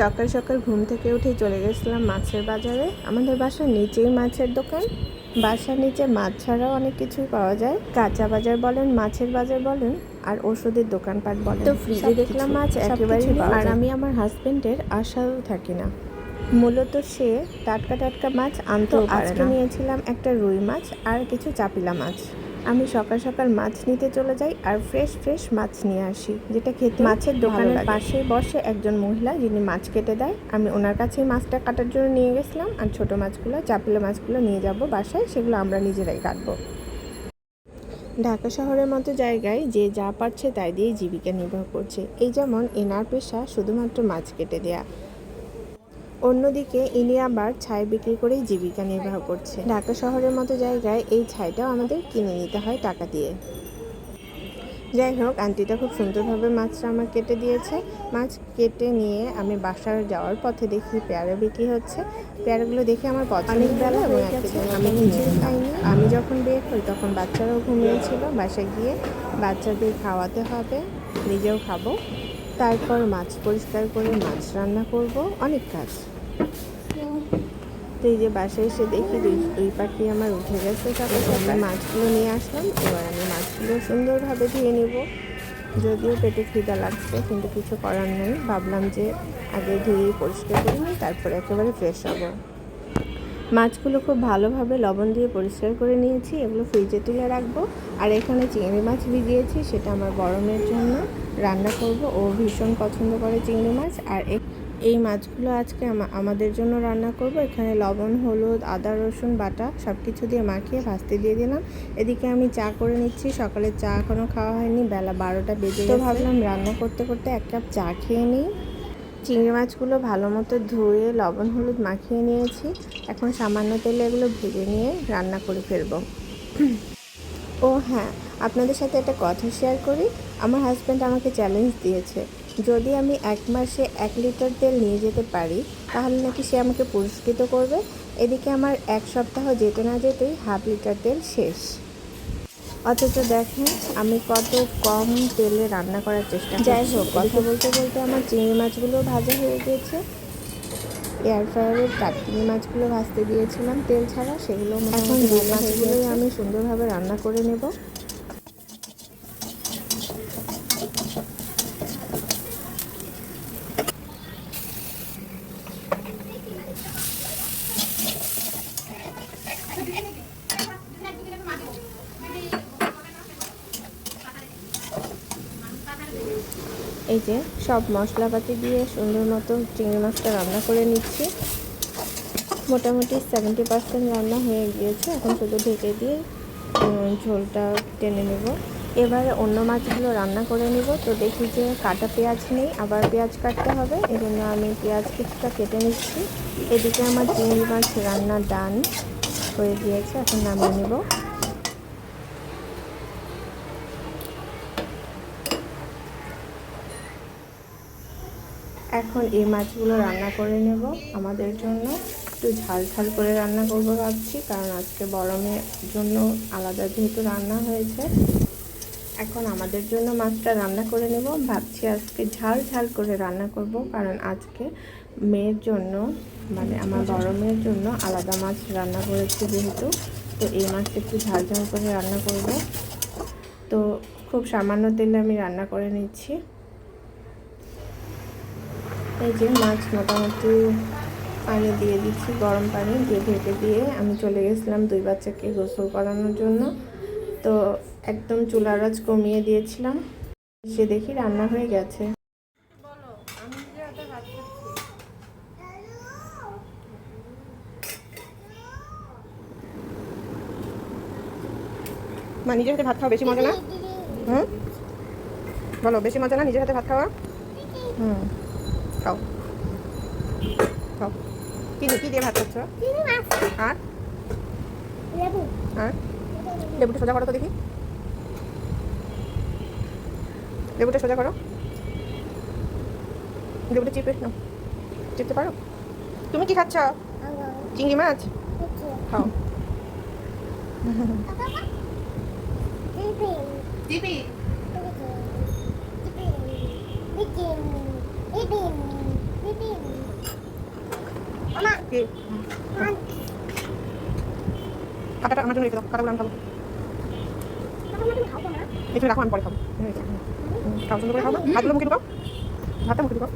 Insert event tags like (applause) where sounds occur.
সকাল সকাল ঘুম থেকে উঠে চলে গেছিলাম মাছের বাজারে। আমাদের বাসার নিচেই মাছের দোকান। বাসার নিচে মাছ ছাড়াও অনেক কিছুই পাওয়া যায়। কাঁচা বাজার বলেন মাছের বাজার বলেন আর ওষুধের দোকানপাট বলেন তো ফ্রিজে দেখলাম মাছ একেবারে আর আমি আমার হাজবেন্ডের আশাও থাকি না। মূলত সে টাটকা টাটকা মাছ আনতো আজকে নিয়েছিলাম একটা রুই মাছ আর কিছু চাপিলা মাছ। আমি সকাল সকাল মাছ নিতে চলে যাই আর ফ্রেশ ফ্রেশ মাছ নিয়ে আসি যেটা খেতে মাছের দোকানের পাশে বসে একজন মহিলা যিনি মাছ কেটে দেয়। আমি ওনার কাছেই মাছটা কাটার জন্য নিয়ে গেছিলাম আর ছোট মাছগুলো চাপিলা মাছগুলো নিয়ে যাব বাসায় সেগুলো আমরা নিজেরাই কাটবো। ঢাকা শহরের মতো জায়গায় যে যা পারছে তাই দিয়েই জীবিকা নির্বাহ করছে। এই যেমন এনার পেশা শুধুমাত্র মাছ কেটে দেয়া। অন্যদিকে ইনি আবার ছাই বিক্রি করেই জীবিকা নির্বাহ করছে। ঢাকা শহরের মতো জায়গায় এই ছাইটাও আমাদের কিনে নিতে হয় টাকা দিয়ে। যাই হোক আন্টিটা খুব সুন্দরভাবে মাছটা আমার কেটে দিয়েছে। মাছ কেটে নিয়ে আমি বাসার যাওয়ার পথে দেখি পেয়ারা বিক্রি হচ্ছে। পেয়ারাগুলো দেখে আমার পছন্দ বেলা এবং আমি কিছুই খাইনি। আমি যখন বের হই তখন বাচ্চারাও ঘুমিয়েছিল বাসায় গিয়ে বাচ্চাদের খাওয়াতে হবে নিজেও খাব। তারপর মাছ পরিষ্কার করে মাছ রান্না করব। অনেক কাজ। এই যে বাসায় এসে দেখি দুই পাখি আমার উঠে গেছে। তারপর আমি মাছগুলো নিয়ে আসলাম, এবার আমি মাছগুলো সুন্দরভাবে ধুয়ে নিব। যদিও পেটে খিদা লাগছে, কিন্তু কিছু করার নেই। ভাবলাম যে আগে ধুয়ে পরিষ্কার করে নিই, তারপরে একেবারে ফ্রেশ হব। মাছগুলো খুব ভালোভাবে লবণ দিয়ে পরিষ্কার করে নিয়েছি, এগুলো ফ্রিজে তুলে রাখব। আর এখানে চিংড়ি মাছ ভিজিয়েছি, সেটা আমার গরমের জন্য রান্না করব। ও ভীষণ পছন্দ করে চিংড়ি মাছ। আর এই মাছগুলো আজকে আমাদের জন্য রান্না করব। এখানে লবণ হলুদ আদা রসুন বাটা সব কিছু দিয়ে মাখিয়ে ভাজতে দিয়ে দিলাম। এদিকে আমি চা করে নিচ্ছি। সকালে চা এখনও খাওয়া হয়নি। বেলা বারোটা বেজে তো ভাবলাম রান্না করতে করতে এক কাপ চা খেয়ে নিই। চিংড়ি মাছগুলো ভালো মতো ধুয়ে লবণ হলুদ মাখিয়ে নিয়েছি। এখন সামান্য তেলে এগুলো ভেজে নিয়ে রান্না করে ফেলব। ও হ্যাঁ আপনাদের সাথে একটা কথা শেয়ার করি। আমার হাজব্যান্ড আমাকে চ্যালেঞ্জ দিয়েছে। যদি আমি এক মাসে এক লিটার তেল নিয়ে যেতে পারি তাহলে নাকি সে আমাকে পুরস্কৃত করবে? এদিকে আমার এক সপ্তাহ যেতে না যেতেই হাফ লিটার তেল শেষ। অথচ দেখেন আমি কত কম তেলে রান্না করার চেষ্টা যাই হোক কথা বলতে বলতে আমার চিংড়ি মাছগুলো ভাজা হয়ে গিয়েছে এয়ার ফ্রায়ারের কাটকিনি মাছগুলো ভাজতে দিয়েছিলাম। তেল ছাড়া সেগুলো এখন মাছগুলোই আমি সুন্দরভাবে রান্না করে নেব। এই যে সব মশলাপাতি দিয়ে সুন্দর মতো চিংড়ি মাছটা রান্না করে নিচ্ছি। মোটামুটি সেভেন্টি পার্সেন্ট রান্না হয়ে গিয়েছে। এখন শুধু ঢেকে দিয়ে ঝোলটা টেনে নেব। এবারে অন্য মাছগুলো রান্না করে নিব। তো দেখি যে কাটা পেঁয়াজ নেই, আবার পেঁয়াজ কাটতে হবে। এই জন্য আমি পেঁয়াজ কিছুটা কেটে নিচ্ছি। এদিকে আমার চিংড়ি মাছ রান্না ডান। হয়ে গিয়েছে এখন নামিয়ে নেব। এখন এই মাছগুলো রান্না করে নেব আমাদের জন্য। একটু ঝাল ঝাল করে রান্না করব ভাবছি, কারণ আজকে গরমের জন্য আলাদা যেহেতু রান্না হয়েছে। এখন আমাদের জন্য মাছটা রান্না করে নেব। ভাবছি আজকে ঝাল ঝাল করে রান্না করব, কারণ আজকে মেয়ের জন্য মানে আমার বড় মেয়ের জন্য আলাদা মাছ রান্না করেছি যেহেতু। তো এই মাছটা একটু ঝাল ঝাল করে রান্না করব। তো খুব সামান্য তেলে আমি রান্না করে নিচ্ছি। এই যে মাছ মোটামুটি পানি দিয়ে দিচ্ছি, গরম পানি দিয়ে ঢেকে দিয়ে আমি চলে গেছিলাম দুই বাচ্চাকে গোসল করানোর জন্য। তো একদম চুলার আঁচ কমিয়ে দিয়েছিলাম। সে দেখি রান্না হয়ে গেছে। মা নিজের হাতে ভাত খাওয়া বেশি মজা না? হুম? বলো বেশি মজা না নিজের হাতে ভাত খাওয়া? হুম খাও। খাও। কি কি দিয়ে ভাত খাচ্ছ? আর? আর? লেবুটা সোজা করো তো দেখি। লেবুটা সোজা করো। লেবুটা চিপে নাও। চিপতে পারো? তুমি কি খাচ্ছ? চিংড়ি মাছ? খাও। (laughs) কে কাটাটা আমার জন্য রেখে দাও কাটাগুলো আমি খাব। তুমি রাখো, আমি পরে খাব। খাও সুন্দর করে খাও না মুখে ঢুকাও। ভাতটা মুখে ঢুকাও।